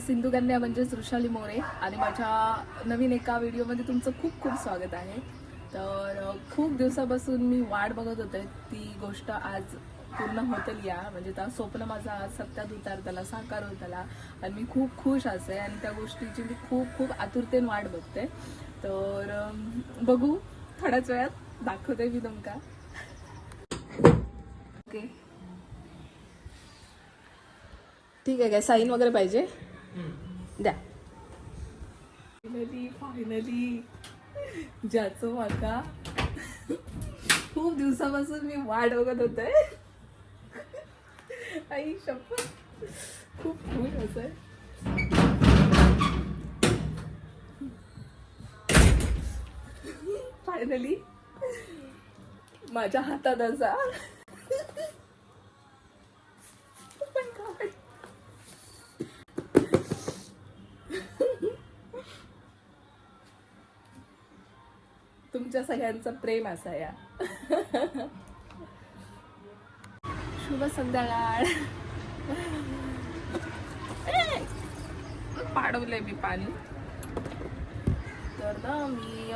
सिंधू कन्या म्हणजेच वृषाली मोरे आणि माझ्या नवीन एका व्हिडिओमध्ये तुमचं खूप खूप स्वागत आहे. तर खूप दिवसापासून मी वाट बघत होते. ती गोष्ट आज पूर्ण होतील या. म्हणजे त्या स्वप्न माझा आज सत्यात उतारताला साकार होताला आणि मी खूप खुश असे आणि त्या गोष्टीची मी खूप खूप आतुरतेने वाट बघते. तर बघू. थोड्याच वेळात दाखवते मी तुमका. ओके. ठीक आहे काय साईन वगैरे पाहिजे? द्या. फायनली फायनली ज्याचं माका खूप दिवसापासून मी वाट बघत होते. आई शपथ खूप खूप होत फायनली माझ्या हातात असा. पण काय? तुमच्या सगळ्यांचं प्रेम असा या. शुभ संध्याकाळ. ए! पाडवलंय मी पाणी. तर ना मी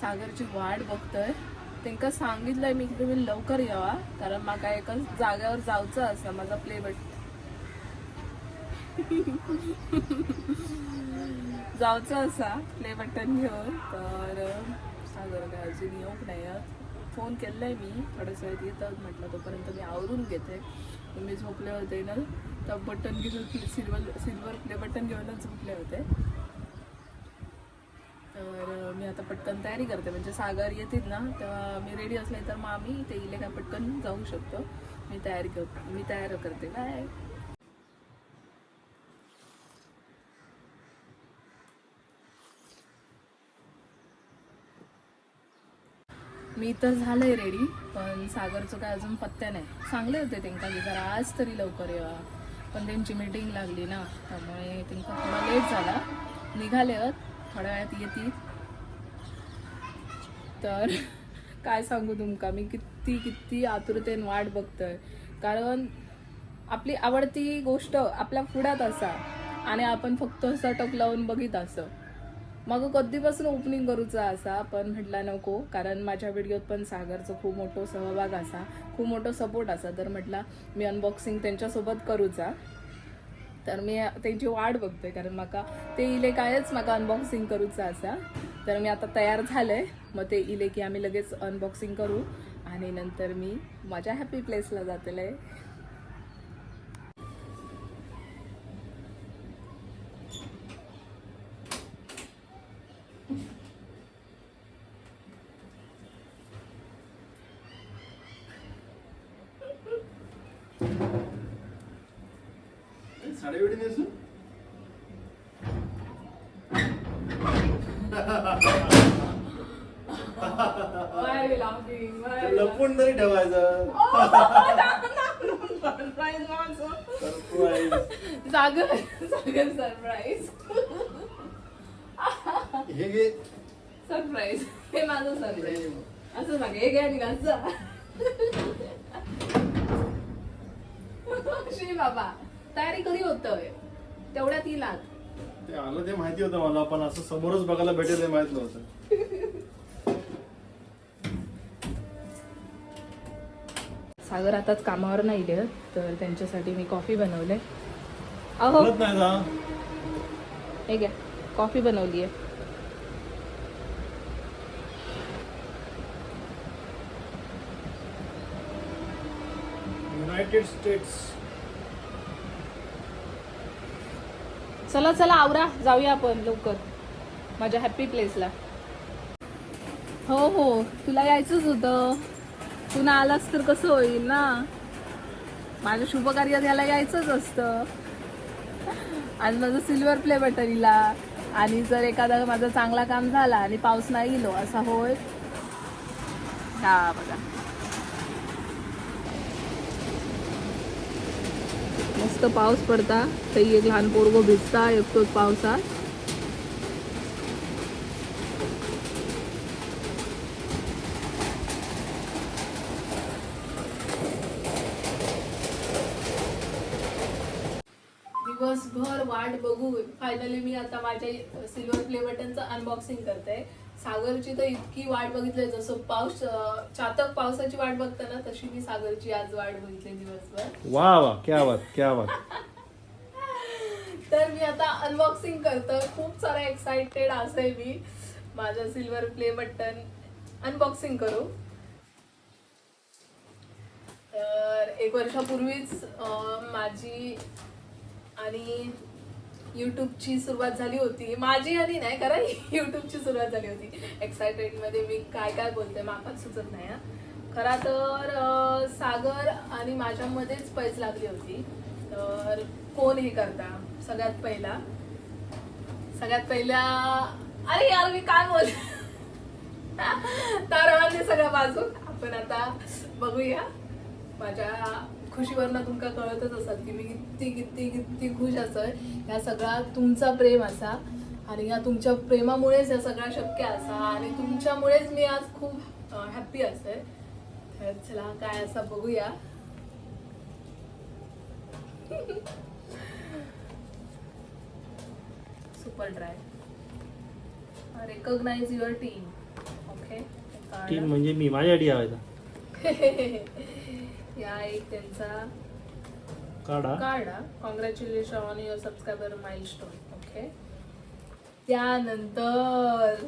सागरची वाट बघतोय. त्यांका सांगितलंय मी की तुम्ही लवकर यावा कारण माका एका जाग्यावर जायचं असं माझा प्ले जाऊचा असा प्ले बटन घेऊन. तर सागर काय अजून येऊक नाही फोन केलाय मी थोड्याच वेळात येतात म्हटलं तोपर्यंत मी आवरून घेते. मी झोपले होते ना तर बटन घेऊन सिल्वर सिल्वर प्ले बटन घेऊनच झोपले होते. तर मी आता पटकन तयारी करते. म्हणजे सागर येतील ना तेव्हा मी रेडी असले तर मग आम्ही ते इले काय पटकन जाऊ शकतो. मी तयारी कर मी तयार करते. काय मी तर झालंय रेडी पण सागरचं काय अजून पत्त्या नाही. सांगले होते त्यांना की जरा आज तरी लवकर येवा. पण त्यांची मीटिंग लागली ना त्यामुळे त्यांना थोडा लेट झाला. निघाले थोड्या वेळात येतील. तर काय सांगू तुमका मी किती किती आतुरतेन वाट बघतोय. कारण आपली आवडती गोष्ट आपल्या पुढ्यात असा आणि आपण फक्त असं टक लावून बघित असं. मग कधीपासून ओपनिंग करूचा असा पण म्हटला नको कारण माझ्या व्हिडिओत पण सागरचं खूप मोठो सहभाग असा खूप मोठं सपोर्ट असा. तर म्हटला मी अनबॉक्सिंग त्यांच्यासोबत करूचा. तर मी त्यांची वाट बघते कारण म्हाका ते इले कायच म्हाका अनबॉक्सिंग करूचा असा. तर मी आता तयार झालंय. मग ते इले की आम्ही लगेच अनबॉक्सिंग करू. आणि नंतर मी माझ्या हॅपी प्लेसला जातले वेळी नेसू? ते लपून तरी ठेवायचं. सरप्राईज हे घे. सरप्राईज हे माझं सरप्राईज असं सांग हे घ्या आणि घास जा. श्री बाबा. तयारी कधी होतोय. तेवढ्यात येईल आत. ते आलं ते माहिती होतं मला पण असं समोरच बघायला भेटेल हे माहीत नव्हतं. सागर आताच कामावर नाही गेले तर त्यांच्यासाठी मी कॉफी बनवले अहो. नाही जा. हे घ्या कॉफी बनवली आहे युनायटेड स्टेट्स. चला चला आवरा. जाऊया आपण लवकर. माझ्या हॅपी प्लेसला हो हो. तुला यायचंच होतं. तू ना आलास तर कसं होईल ना? माझ्या शुभकार्य घ्यायला याला यायचंच असतं. आणि माझं सिल्वर प्ले बटरीला आणि जर एखादा माझा चांगला काम झाला आणि पाऊस नाही गेलो असा होय. हा बघा. मस्त पाऊस पडता. तरी एक लहान पोरगो भिजता एकटोच पावसात. दिवसभर वाट बघून फायनली मी आता माझ्या सिल्वर प्ले बटनचं अनबॉक्सिंग करते. सागरची तर इतकी वाट बघितली जसं पाऊस चातक पावसाची वाट बघता ना तशी मी सागरची आज वाट बघितली दिवसभर. वा वा क्या बात क्या बात. तर मी आता अनबॉक्सिंग करतोय. खूप सारा एक्साइटेड आहे मी. माझं सिल्वर प्ले बटन अनबॉक्सिंग करू. तर एक वर्षापूर्वीच माझी आणि यूट्यूबची सुरुवात झाली होती. माझी आधी नाही कारण यूट्यूबची सुरुवात झाली होती. एक्सायटेडमध्ये मी काय काय बोलते माकाच सुचत नाही हा. खरा तर सागर आणि माझ्यामध्येच पैज लागली होती. तर कोण हे करता? सगळ्यात पहिला. सगळ्यात पहिला अरे यार मी काय बोल? तर सगळं बाजू. आपण आता बघूया. माझ्या खुशीवरनं तुमका कळतच असत की मी किती किती किती खुश असय ह्या सगळा तुमचा प्रेम असा आणि या तुमच्या प्रेमामुळेच या सगळा शक्य असा आणि तुमच्यामुळेच मी आज खूप हॅप्पी असे तर चला काय असं बघूया. Super dry recognize your team okay team म्हणजे मी माझ्यासाठी हवायचा या एक त्यांचा काढा. Card congratulation on your subscriber milestone okay त्यानंतर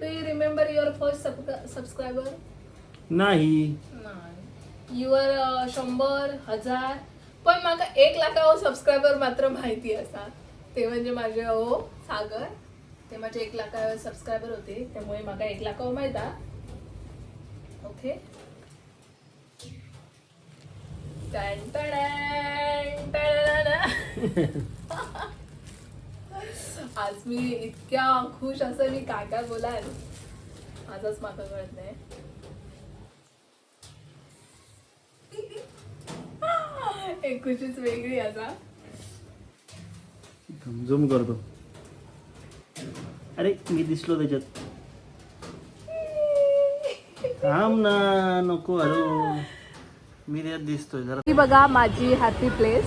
do you remember your first subscriber नाही. युअर शंभर हजार पण म्हाका एक लाखावर सबस्क्रायबर मात्र माहिती असा. ते म्हणजे माझे हो सागर. ते माझे एक लाखावर सबस्क्रायबर होते. त्यामुळे म्हाका एक लाखावर माहीत इथे. आज मी इतक्या खुश असं मी काय काय बोलाल? आजच माका कळत नाही. एक खुशीच वेगळी आता. झूम करतो. अरे मी दिसलो त्याच्यात. थांब ना नको हॅलो मी त्याच्यात दिसतोय जरा. ही बघा माझी हॅपी प्लेस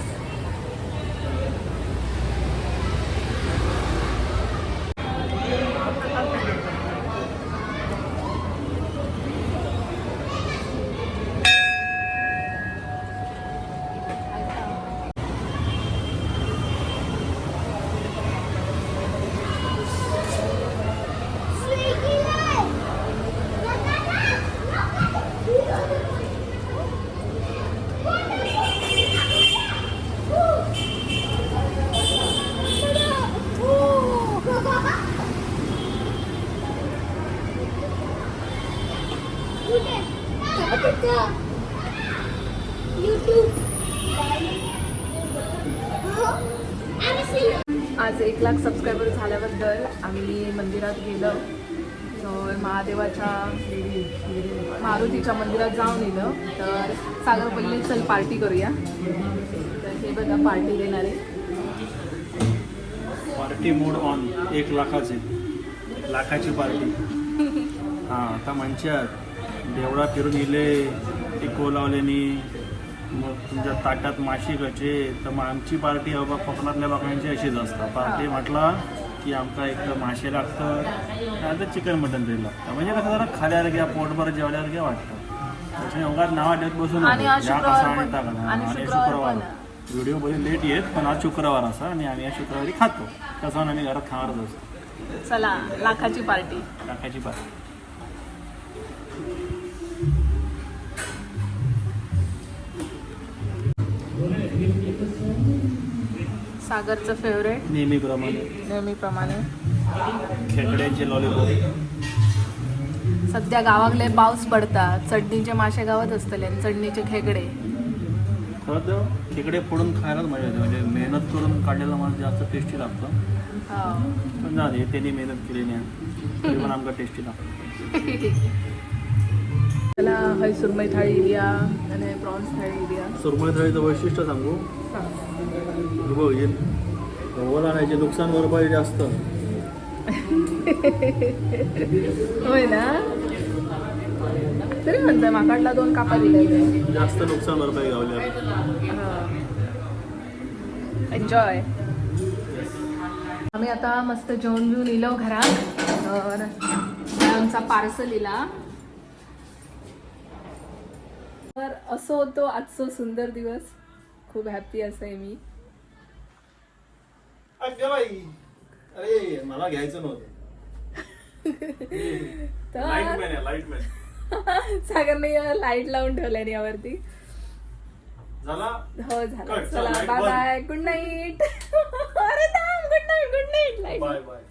आज एक लाख सबस्क्रायबर झाल्याबद्दल आम्ही मंदिरात गेलो. तर महादेवाच्या मारुतीच्या मंदिरात जाऊन येलं. तर सागर पहिले चल पार्टी करूया. तर हे बघा पार्टी देणारे पार्टी मोड ऑन एक लाखाचे. लाखाची पार्टी हां आता म्हणच्यात देवळा फिरून इले टिको लावल्यानी मग तुमच्या ताटात माशी कचे तर मग आमची पार्टी बाबा कोकणातल्या लोकांची अशीच असतात. पार्टी म्हटला की आमका एक तर मासे लागतं त्यानंतर चिकन मटन तरी लागतं म्हणजे कसं जरा खाल्यावर घ्या पोटभर जेवल्यावर घ्या वाटतं. त्याच्याने उगाच नावा ठेवत बसून आणि आज शुक्रवार पण- आणि शुक्रवार. व्हिडिओमध्ये लेट येत पण आज शुक्रवार असा आणि आम्ही या शुक्रवारी खातो. तसं आम्ही घरात खाणारच असतो. चला लाखाची पार्टी. टाकायची पार्टी. सागरचं फेवरेट नेहमीप्रमाणे. नेहमीप्रमाणे. खेकड्यांचे लॉलीपॉप सध्या गावाकडे पाऊस पडतात चटणीचे मासे गावात असतले आणि चटणीचे खेकडे. खरं तर खेकडे फोडून खायलाच मजा येते. म्हणजे मेहनत करून काढलेला माणूस जास्त टेस्टी लागतं. हा. पण जा दे त्यांनी मेहनत केली नाही. तरी पण आमका टेस्टी लागतं. त्याला हय सुरमई थाळी द्या आणि प्रॉन्स थाळी द्या सुरमई थाळीचं वैशिष्ट्य सांगू? बघ हे गव्हाला आणायचे नुकसान भरपाई जास्त. होय ना? तरी म्हणतोय माकडला दोन कापा दिले जास्त नुकसान भरपाई गावल्या एन्जॉय आम्ही आता मस्त जेवण बिवून इलो घरात. आमचा पार्सल इला. तर असं होतो आजचं सुंदर दिवस. खूप हॅपी असं आहे मी बाई अरे मला घ्यायचं नव्हतं. तर लाइट मॅन आहे लाइट मॅन सागरने लाइट लावून ठेवल्या यावरती. झाला? हो झालं. चल, बाय. बाय गुड नाईट अरे good night good night light bye bye